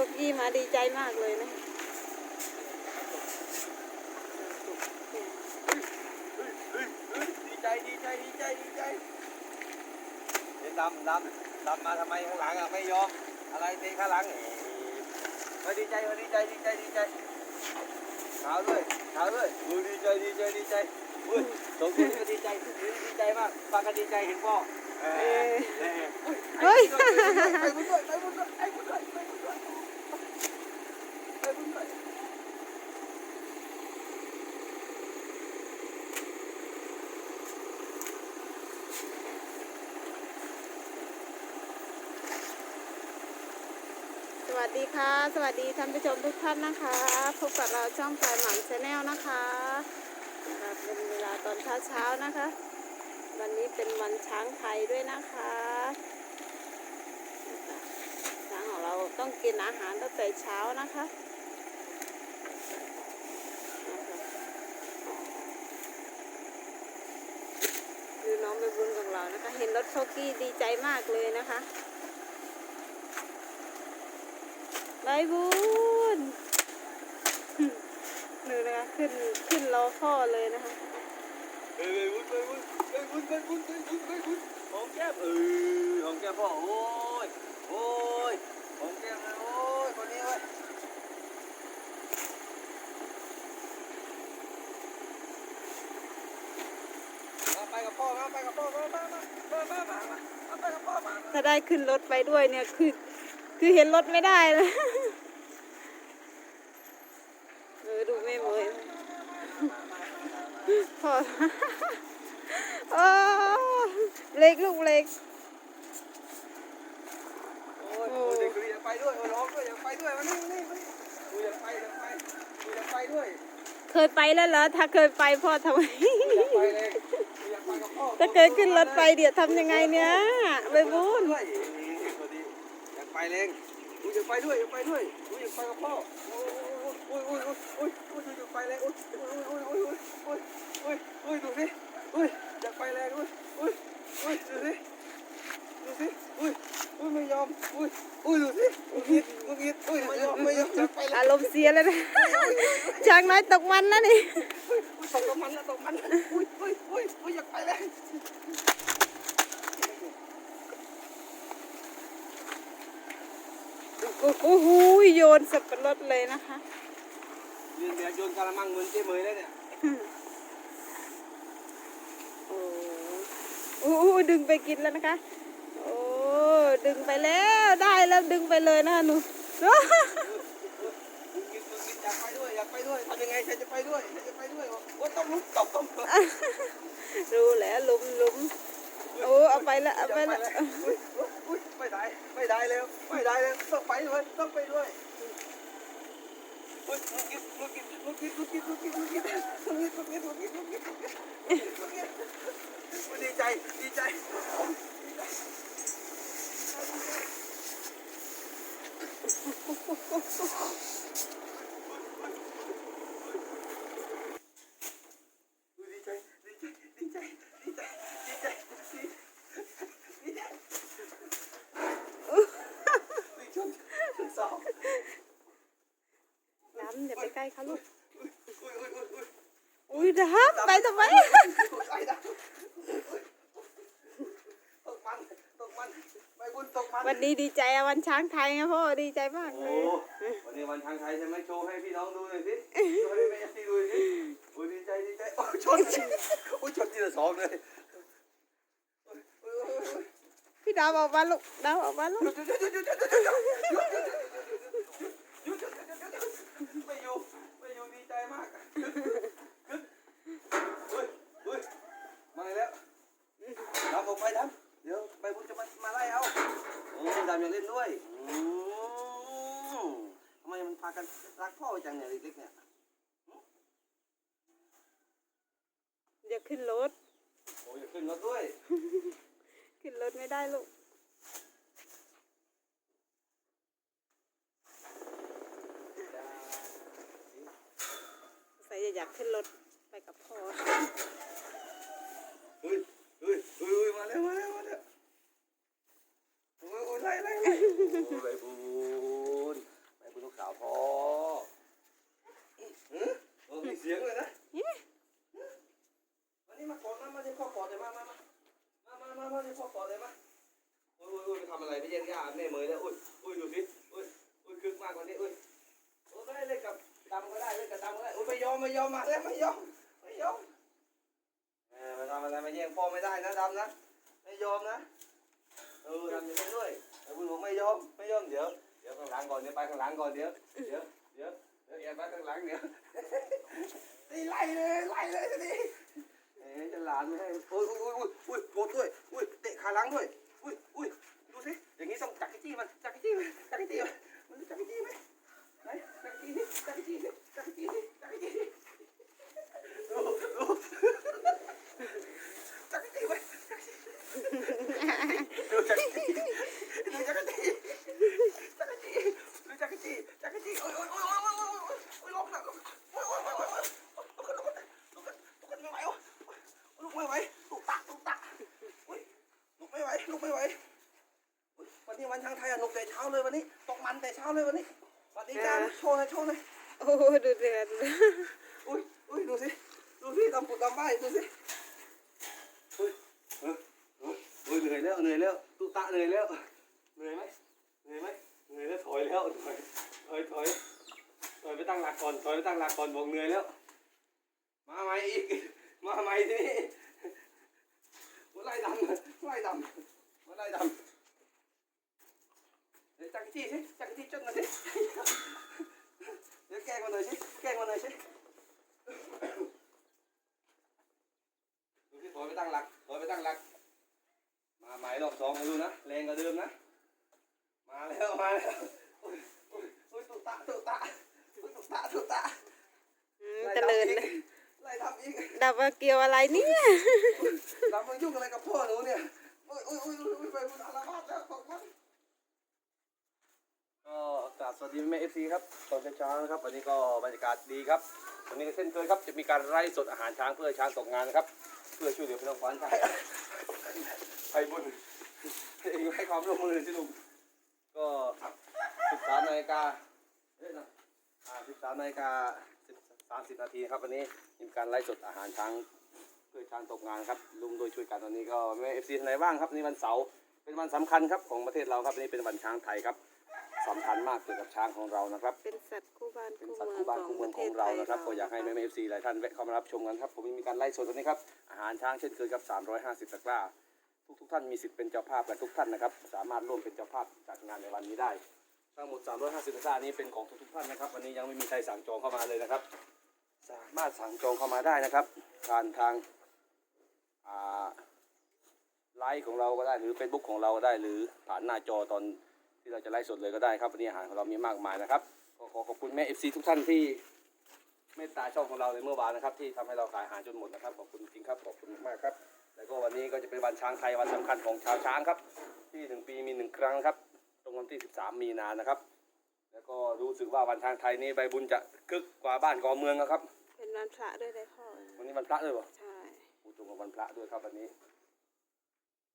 มาดีใจมากเลยนะดีใจดีใจดีใจดีใจเห็นดำดำดำมาทำไมข้างหลังอะไม่ยอมอะไรเตะข้างหลังเอ๋มาดีใจมาดีใจดีใจดีใจขาวด้วยขาวด้วยดูดีใจดีใจดีใจอุ้ยสองคนก็ดีใจดีใจมากฟังกันดีใจเห็นพ่อเออเออเฮ้ยไปบุญด้วยไปบุญด้วยไปบุญด้วยไปบุญด้วยไปบุญด้วย สวัสดีค่ะ สวัสดีท่านผู้ชมทุกท่านนะคะ พบกับเราช่องพลายหม่ำชาแนลนะคะเป็นเวลาตอนเช้าเช้านะคะ วันนี้เป็นวันช้างไทยด้วยนะคะช้างของเราต้องกินอาหารตั้งแต่เช้านะคะคะดูน้องใบบุญของเรานะคะ เห็นรถโชกี้ดีใจมากเลยนะคะ ไจบุญหนูนะคะขึ้นขึ้นล้อข้อเลยนะคะเฮ้ยวุ้นเฮ้ยวุ้นเฮ้ยวุ้นเฮ้ยวุ้นเฮ้ยบุญของแก้มเออของแก้มพ่อโอ้ยโอ้ยของแก้มเลยโอ้ยคนนี้เว้ยไปกับพ่อมาไปกับพ่อมามามามามาไปกับพ่อมา ถ้าได้ขึ้นรถไปด้วยเนี่ยคือ คือเห็นรถไม่ได้นะ ไม่เหมยพ่อโอ้เล็กลูกเล็กโอ้ยโอ้ยเด็กอยากไปด้วยโอ้ยร้องด้วยอยากไปด้วยมานี่มานี่มานี่กูอยากไปอยากไปกูอยากไปด้วย เคยไปแล้วเหรอถ้าเคยไปพ่อทำไมกูอยากไปเลยกูอยากไปกับพ่อถ้าเคยขึ้นรถไปเดี๋ยวทำยังไงเนี่ยใบบุญด้วยพอดีอยากไปเลยกูอยากไปด้วยอยากไปด้วยกูอยากไปกับพ่อโอ้ยโอ้ยโอ้ยโอ้ยโอ้ยอยาก ไปเลยโอ้ยโอ้ยโอ้ยโอ้ยโอ้ยโอ้ยโอ้ยดูสิโอ้ยอยากไปเลยโอ้ยโอ้ยโอ้ยดูสิดูสิโอ้ยโอ้ยไม่ยอมโอ้ยโอ้ยดูสิมึงอิดมึงอิดโอ้ยไม่ยอมไม่ยอมอยากไปอารมณ์เสียเลยนะช้างน้อยตกมันนะนี่อุ้ยตกมันแล้วตกมันอุ้ยอุ้ยอุ้ยอุ้ยอยากไปเลยโอ้โหโยนสับปะรดเลยนะคะ โยนกะละมังเหมือนเจ๊เมยเลยเนี่ยโอ้โอ้โหดึงไปกินแล้วนะคะ โอ้ดึงไปแล้วได้แล้วดึงไปเลยนะคะหนูมึงกินมึงกินอยากไปด้วยอยากไปด้วยทำยังไงฉันจะไปด้วยฉันจะไปด้วยโอ้ต้องลุกตกต้องตกรู้แล้วหลุมหลุมโอ้เอาไปแล้วเอาไปแล้วอุ้ยอุ้ยไม่ได้ไม่ได้แล้วไม่ได้แล้วต้องไปด้วยต้องไปด้วย ดีใจ ดีใจ ดีใจ ไปใกล้เขาลูก อุ้ยอุ้ยอุ้ยอุ้ยอุ้ยดับไปทำไมวันนี้ดีใจอะวันช้างไทยไงพ่อดีใจมากเลโอ้ยวันนี้วันช้างไทยใช่ไหมโชว์ให้พี่น้องดูหน่อยสิโชว์ให้แม่ซีดูหน่อยสิโอ้ยดีใจดีใจโอ้ยชนโอ้ยชนทีละสองเลยพี่ดาวออกมาลูกดาวออกมาลูกหยุดหยุดหยุดหยุดหยุดหยุดหยุดหยุดหยุดหยุดหยุดหยุดหยุดหยุดหยุดหยุดหยุดหยุดไม่ อยู่ไม่อยู่ดีใจมากขึ้นเฮ้ยเฮ้ยมาแล้วดำออกไปดำเดี๋ยวไปบุญจะมามาไล่เอาโอ้ดำอยากเล่นด้วยอืมทำไมมันพากันรักพ่อจังเนี่ยเล็กๆเนี่ยอย่าขึ้นรถโอ้ยอยากขึ้นรถด้วย ขึ้นรถไม่ได้ลูก อยากขึ้นรถไปกับพ่อ เฮ้ยเฮ้ยเฮ้ยเฮ้ยมาแล้วมาแล้วมาแล้วโอ้ยโอ้ยไล่ไล่ไล่โอ้ยไปบุญไปบุญต้อง ให้พ่อก่อนเลยมั้ยอุ้ยอุ้ยอุ้ยไปทำอะไรไปแย่งย่าแม่เมยแล้วอุ้ยอุ้ยดูสิอุ้ยอุ้ยคึกมากกว่านี้อุ้ยโอ้ยเล่นกับดำก็ได้เล่นกับดำก็ได้อุ้ ยไม่ยอมไม่ยอมมาแล้วไม่ยอมไม่ยอมเออมาทำอะไรมาแย่งพ่อไม่ได้นะดำนะไม่ยอมนะเออดำอย่าเล่นด้วยไอ้บุญบอกไม่ยอมไม่ยอมเดี๋ยวเดี๋ยวข้างหลังก่อนเดี๋ยวไปข้างหลังก่อนเดี๋ยวเดี๋ยวเดี๋ยวเดี๋ยวแอบไปข้างหลังเดี๋ยวนี่ไล่เลยไล่เลยทีนี้เอ๊ะจะหลานไม่ให้โอ้ยโอ้ยโอ้ยโอ้ยโกรธด้วยอุ้ยเตะขาหลังด้วยอุ้ยอุ้ยดูสิอย่างนี้ต้องจักรจี้มันจักรจี้มันจักรจี้มันมันจักรจี้ไหมไหนจักรจี้นี่จักรจี้นี่จักรจี้นี่จักรจี้นี่ดูดูจักรจี้ไหมดูจักรจี้ดูจักรจี้จักรจี้ดูจักรจี้จักรจี้โอ้ยโอ้ยโอ้ยโอ้ยโอ้ยโอ้ยลงหนักลงโอ้ยโอ้ยโอ้ยโอ้ยลุกขึ้นลุกขึ้นลุกขึ้นลุกขึ้นไม่ไหววะลุกไม่ไหวลุกตะลุกตะอุ้ยลุกไม่ไหวลุกไม่ไหวอุ๊ยวันนี้วันช้างไทยอะหนุกแต่เช้าเลยวันนี้ตกมันแต่เช้าเลยวันนี้วันนี้จ้าโชว์หน่อยโชว์หน่อย โอ้ ดูเดือดเดือดอุ้ยอุ้ยดูสิ ดูสิตำปุตำใบดูสิอุ้ยเออเอออุ้ยเหนื่อยแล้วเหนื่อยแล้วตุตะเหนื่อยแล้วเหนื่อยไหมเหนื่อยไหมเหนื่อยแล้วถอยแล้วถอยถอยถอยถอยไปตั้งหลักก่อนถอยไปตั้งหลักก่อนบอกเหนื่อยแล้ว มาใหม่อีกมาใหม่ทีนี้มาไล่ดำไล่ดำมาไล่ดำเดี๋ยวจักรจี้สิจักรจี้จดมาสิ งมันหน่อยสิดูที่ถอยไปตั้งหลักถอยไปตั้งหลัก มาใหม่รอบสองมาดูนะ แรงกว่าเดิมนะ มาแล้ว มาแล้วอุ้ยอุ้ยอุ้ยตุตะตุตะอุ้ยตุตะตุตะอืมเจริญไล่ทำอีกดับว่าเกี่ยวอะไรเนี่ยเรามายุ่งอะไรกับพ่อหนูเนี่ย อุ้ยอุ้ยอุ้ยอุ้ยอุ้ยไปบุญอาละวาดแล้วตกมัน ก็กราบสวัสดีแม่เอฟซีครับตอนเช้าๆนะครับวันนี้ก็บรรยากาศดีครับวันนี้เช่นเคยครับจะมีการไล่สดอาหารช้างเพื่อช้างตกงานนะครับ เพื่อช่วยเหลือพี่น้องควานช้างไปบุญเองให้ความร่วมมือสิลุงก็สิบสามนาฬิกาเอ้ยนะอ่าสิบสามนาฬิกาสามสิบนาทีครับวันนี้มีการไล่สดอาหารช้างเพื่อช้างตกงานครับลุมโดยช่วยกันตอนนี้ก็แม่เอฟซีท่านไหนบ้างครับนี่วันเสาร์เป็นวันสำคัญครับของประเทศเราครับนี่เป็นวันช้างไทยครับ สำคัญมากเกี่ยวกับช้างของเรานะครับ เป็นสัตว์คู่บ้านเป็นคู่สัตว์เมืคู่องบ้านขอคู่งเมืปองระขเทอศงไทเรายนะครับก็อยากให้แม่เอฟซีหลายท่านแวะเข้ามารับชมกันครับผมมีการไล่สดวันนี้ครับอาหารช้างเช่นเคยครับ350ตะกร้าทุกทุกๆท่านมีสิทธิ์เป็นเจ้าภาพและทุกท่านนะครับ สามารถร่วมเป็นเจ้าภาพจัดงานในวันนี้ได้ ทั้งหมด 350ตะกร้านี้เป็นของทุกๆท่านนะครับ วันนี้ยังไม่มีใครสั่งจองเข้ามาเลยนะครับ สามารถสั่งจองเข้ามาได้นะครับผ่านทางอ่าไลฟ์ของเราก็ได้หรือ Facebook ของเราก็ได้หรือผ่านหน้าจอตอน ที่เราจะไลฟ์สดเลยก็ได้ครับวันนี้อาหารของเรามีมากมายนะครับก็ขอขอบคุณแม่ FC ทุกท่านที่เมตตาช่องของเราในเมื่อวานนะครับ ที่ทำให้เราขายอาหารจนหมดนะครับขอบคุณจริงครับขอบคุณมากครับ แล้วก็วันนี้ก็จะเป็นวันช้างไทยวันสำคัญของชาวช้างครับ ที่หนึ่งปีมีหนึ่งครั้งครับ ตรงวันที่ 13 มีนานะครับ แล้วก็รู้สึกว่าวันช้างไทยนี้ใบบุญจะคึกกว่าบ้านกว่าเมืองนะครับเป็นวันพระด้วยเลยพ่อวันนี้วันพระด้วยเปล่ะใช่ตรงกับวันพระด้วยครับวันนี้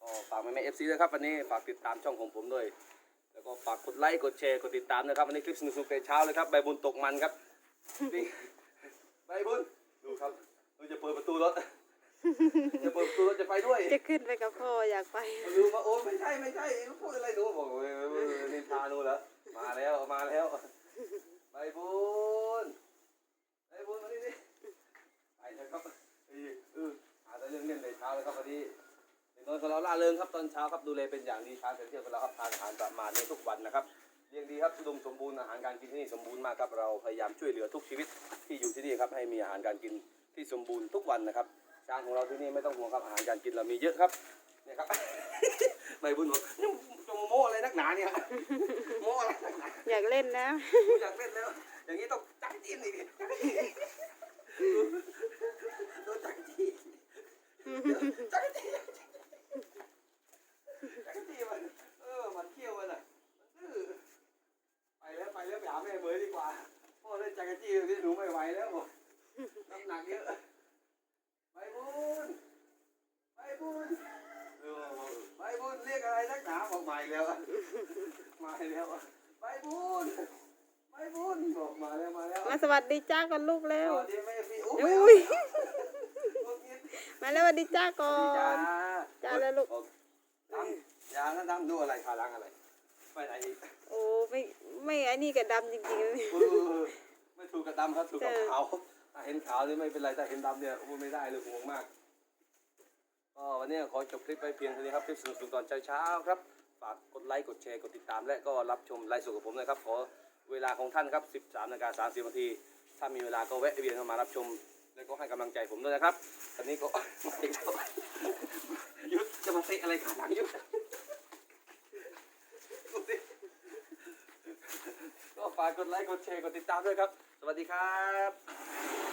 ก็ฝากแม่แม่เอฟซีด้วยครับวันนี้ฝากติดตามช่องของผมด้วย แล้วก็ฝากกดไลค์กดแชร์กดติดตามนะครับวันนี้คลิปสนุกๆแต่เช้าเลยครับใบบุญตกมันครับนี่ใบบุญดูครับเราจะเปิดประตูรถจะเปิดประตูรถจะไปด้วยจะขึ้นไปกับพ่ออยากไปดูมาโอ้ไม่ใช่ไม่ใช่พูดอะไรหนูบอกเว้ยเว้ยเว้ยนินทาหนูเหรอมาแล้วมาแล้วใบบุญใบบุญมานี่ดิไปเถอะครับเออเออหาแต่เรื่องเล่นแต่เช้าเลยครับวันนี้เด็ก น้อยของเราล่าเริงครับตอนเช้าครับดูแลเป็นอย่างดีช้างเที่ยวของเราครับทานอาหารประมาณนี้ทุกวันนะครับเลี้ยงดีครับอุดมสมบูรณ์อาหารการกินที่นี่สมบูรณ์มากครับเราพยายามช่วยเหลือทุกชีวิตที่อยู่ที่นี่ครับให้มีอาหารการกินที่สมบูรณ์ทุกวันนะครับช้างของเราที่นี่ไม่ต้องห่วงครับอาหารการกินเรามีเยอะครับเนี่ยครับใบบุญบอกนี่จะมาโม้อะไรนักหนาเนี่ยโม้อะไรนักหนาอยากเล่นนะอยากเล่นแล้ว อย่างนี้ต้องจักรจีนอีกดิจักรจีนโดนจักรจีนจักรจีนจักรจีนมันเออมันเขี้ยวมันอะมันดื้อไปแล้วไปแล้วไปหาแม่เบยดีกว่าพ่อเล่นจักรจีนนี่หนู ไม่ไหวแล้วบอกน้ำหนักเยอะไปบุญไปบุญเออไปบุญเรียกอะไรนักหนาบอกใหม่แล้วอะมาแล้วอะไปบุญไปบุญบอกมาแล้วมาแล้วมาสวัสดีจ้าก่อนลูกเร็วสวัสดีแม่พี่อุ้อุ้ยยมาแล้วสวัสดีจ้าก่อจ้านจ้าแล้วลูกโออย่านะดำดูอะไรขาหลังอะไรไปไหนอีกโอ้ไม่ไม่อันนี้กับดำจริงๆเลยเออ ไม่ถูกกับดำครับถูกกับขาวถ้าเห็นขาวนี่ไม่เป็นไรแต่เห็นดำเนี่ยโอ้ไม่ได้เลยห่วงมากก็วันนี้ขอจบคลิปไปเพียงเท่านี้ครับคลิปสนุกๆตอนเช้าๆครับฝากกดไลค์กดแชร์กดติดตาม และก็รับชมไลฟ์สดกับผมนะครับขอเวลาของท่านครับ 13นาฬิกา30นาทีถ้ามีเวลาก็แวะเวียนเข้ามารับชม แล้วก็ให้กำลังใจผมด้วยนะครับตอนนี้ก็มาอีกแล้วยุดจะมาเตะอะไรขาหลังยุดดูสิก็ฝากกดไลค์กดแชร์กดติดตามด้วยครับ สวัสดีครับ